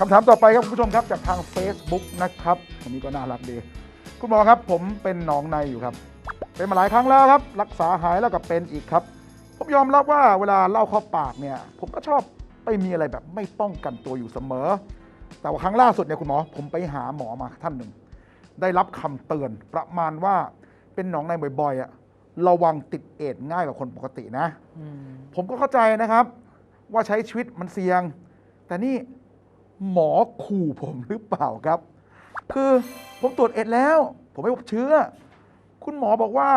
คำถามต่อไปครับคุณผู้ชมครับจากทาง Facebook นะครับอันนี้ก็น่ารักดีคุณหมอครับ ผมเป็นหนองในอยู่ครับ เป็นมาหลายครั้งแล้วครับ รักษาหายแล้วก็เป็นอีกครับ ผมยอมรับว่าเวลาเล่าเข้าปากเนี่ย ผมก็ชอบไปมีอะไรแบบไม่ป้องกันตัวอยู่เสมอ แต่ว่าครั้งล่าสุดเนี่ยคุณหมอ ผมไปหาหมอมาท่านหนึ่ง ได้รับคำเตือนประมาณว่าเป็นหนองในบ่อยๆอะระวังติดเอดส์ง่ายกว่าคนปกตินะผมก็เข้าใจนะครับ ว่าใช้ชีวิตมันเสี่ยง แต่นี่ หมอขู่ผมหรือเปล่าครับ คือผมตรวจเอดส์แล้ว ผมไม่พบเชื้อ คุณหมอบอกว่า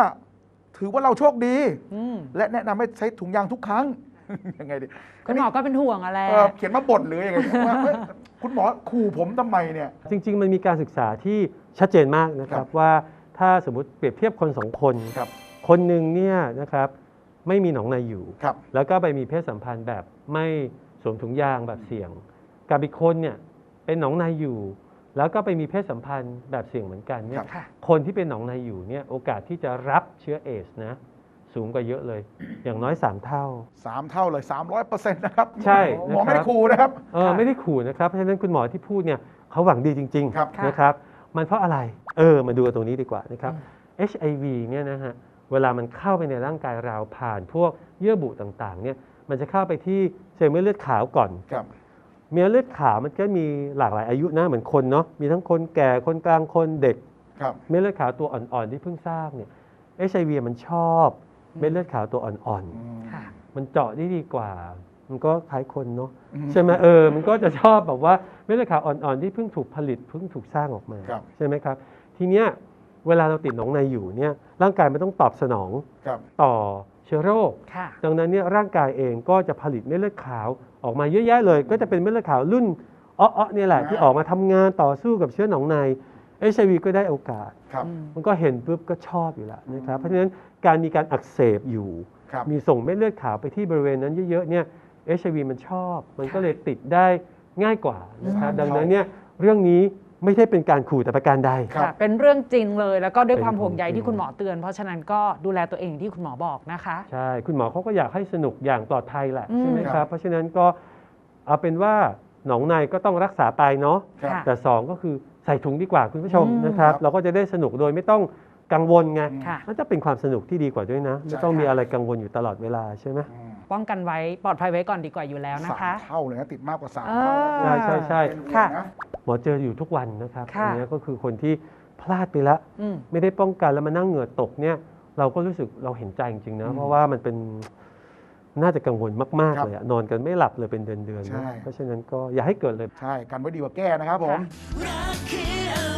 ถือว่าเราโชคดี อืมและแนะนำให้ใช้ถุงยางทุกครั้ง ยังไงดีคุณหมอก็เป็นห่วงอะไร เอ่อเขียนมาบ่นหรือยังไงว่าเอ้ยคุณหมอขู่ผมทำไมเนี่ย จริง ๆ มันมีการศึกษาที่ชัดเจนมากนะคครัรับ บว่าถ้าสมมติเปรียบเทียบคนสองคน ครับ คนหนึ่งเนี่ยนะครับไม่มีหนองในอยู่ ครับ แล้วก็ไปมีเพศสัมพันธ์แบบไม่สวมถุงยางแบบเสี่ยง กับอีกคนเนี่ยเป็นหนองในอยู่ แล้วก็ไปมีเพศสัมพันธ์แบบเสี่ยงเหมือนกันเนี่ครัยบค่ะคนที่เป็นหนองในอยู่เนี่ยโอกาสที่จะรับเชื้อเอสนะสูงกว่าเยอะเลย อย่างน้อย 3 เท่า สามเท่าเลย 300เปอร์เซ็นต์นะครับใช่หมอไม่ได้นะครับ ขู่นะครับ เออไม่ได้ขู่นะครับเพราะฉะนั้นคุณหมอที่พูดเนี่ยเขาหวังดีจริงครับ ค่ะนะครับมันเพราะอะไรเออมาดูกันตรงนี้ดีกว่านะครับ HIV เนี่ยนะฮะเวลามันเข้าไปในร่างกายเราผ่านพวกเยื่อบุต่างๆเนี่ยมันจะเข้าไปที่เซลล์เม็ดเลือดขาวก่อน ครับ เม็ดเลือดขาวมันก็มีหลากหลายอายุนะเหมือนคนเนาะมีทั้งคนแก่คนกลางคนเด็ก ครับ เม็ดเลือดขาวตัวอ่อนๆที่เพิ่งสร้างเนี่ย HIV มันชอบเม็ดเลือดขาวตัวอ่อนอืมค่ะ ๆ มันเจาะได้ดีกว่า มันก็คล้ายคนเนาะอืมใช่ไหมเออมันก็จะชอบแบบว่าเม็ดเลือดขาวอ่อนๆที่เพิ่งถูกผลิตเพิ่งถูกสร้างออกมาครับ ใช่ไหมครับ ทีเนี้ยเวลาเราติดหนองในอยู่เนี่ยร่างกายมันต้องตอบสนองครับ ต่อ เชื้อโรค ค่ะ ดังนั้นเนี่ยร่างกายเองก็จะผลิตเม็ดเลือดขาวออกมาเยอะแยะเลย ก็จะเป็นเม็ดเลือดขาวรุ่นอ้อๆเนี่ยแหละอ่า ที่ออกมาทำงานต่อสู้กับเชื้อหนองในเอชวีก็ได้โอกาส ครับมันก็เห็นปุ๊บก็ชอบอยู่แล้วนะครับเพราะฉะนั้นการมีการอักเสบอยู่ ครับ มีส่งเม็ดเลือดขาวไปที่บริเวณนั้นเยอะๆเนี่ยเอชวีมันชอบ มันก็เลยติดได้ง่ายกว่านะครับครับดังนั้นเนี่ยเรื่องนี้ ไม่ใช่เป็นการขู่แต่ประการใด ครับ ค่ะเป็นเรื่องจริงเลยแล้วก็ด้วยความเป็นห่วงใยของจริงที่คุณหมอเตือน เพราะฉะนั้นก็ดูแลตัวเองที่คุณหมอบอกนะคะ ใช่ คุณหมอเขาก็อยากให้สนุกอย่างปลอดภัยแหละอืม ใช่ไหมคครัรับ บ เพราะฉะนั้นก็เอาเป็นว่าหนองในก็ต้องรักษาไปเนาะ ครับ ค่ะ แต่สองก็คือใส่ถุงดีกว่าคุณผู้ชมอืม นะครับครับเราก็จะได้สนุกโดยไม่ต้องกังวลไง ค่ะ มันจะเป็นความสนุกที่ดีกว่าด้วยนะ ไม่ต้องมีอะไรกังวลอยู่ตลอดเวลาใช่ไหม อืม ป้องกันไว้ปลอดภัยไว้ก่อนดีกว่าอยู่แล้วนะสามคะ เท่าเลยนะติดมากกว่าสามเอเท่าอใช่ใช่ใช่เป็นห่วงค่ะนะ หมอเจออยู่ทุกวันนะครับค่ะ อันนี้ก็คือคนที่พลาดไปแล้ว อืม ไม่ได้ป้องกันแล้วมานั่งเหงื่อตกเนี่ย เราก็รู้สึกเราเห็นใจจริงๆนะ อืมเพราะว่ามันเป็นน่าจะกังวลมาก ครัๆบเลยอะนอนกันไม่หลับเลยเป็นเดือนๆใช่ นะเพราะฉะนั้นก็อย่าให้เกิดเลย ใช่ กันไว้ดีกว่าแก้นะครับผมค่ะรักคืออะไร